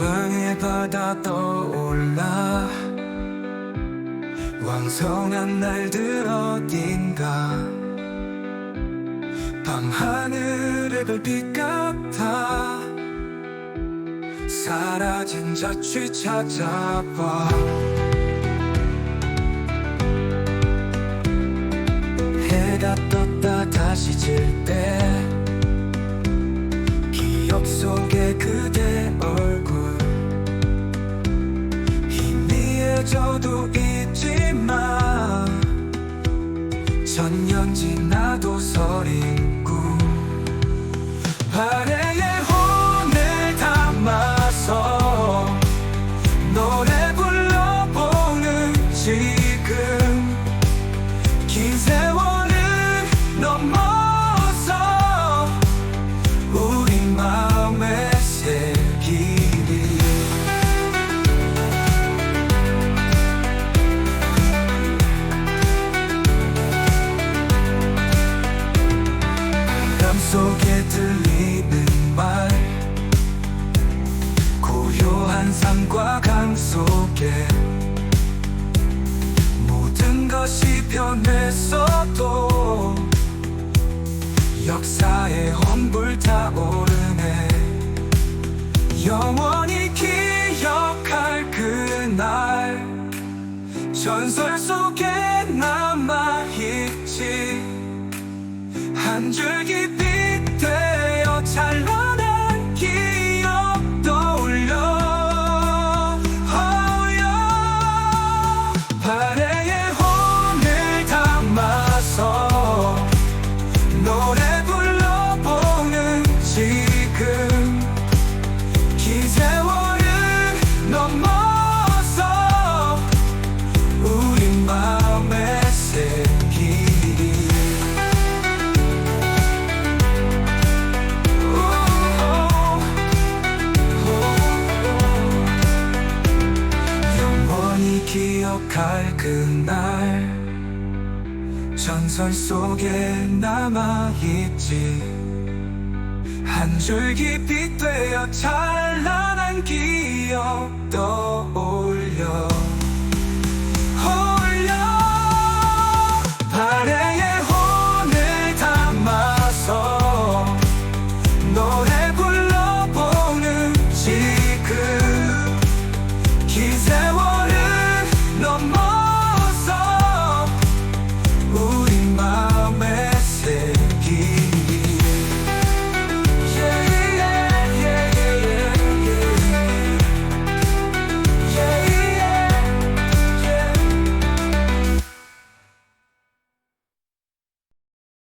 영광의 바다 떠올라. 왕성한 날들 어딘가. 밤하늘의 별빛 같아. 사라진 자취 찾아봐 희미해져도 잊지 마. 천년 지나도 서린 꿈. 발에 속에 들리는 말. 고요한 산과 강 속에 모든 것이 변했어도 역사의 험불 타오르네. 영원히 기억할 그날. 전설 속에 남아있지. 한 줄기 빛 기억할 그날. 전설 속에 남아있지. 한 줄기 빛 되어 찬란한 기억 떠올려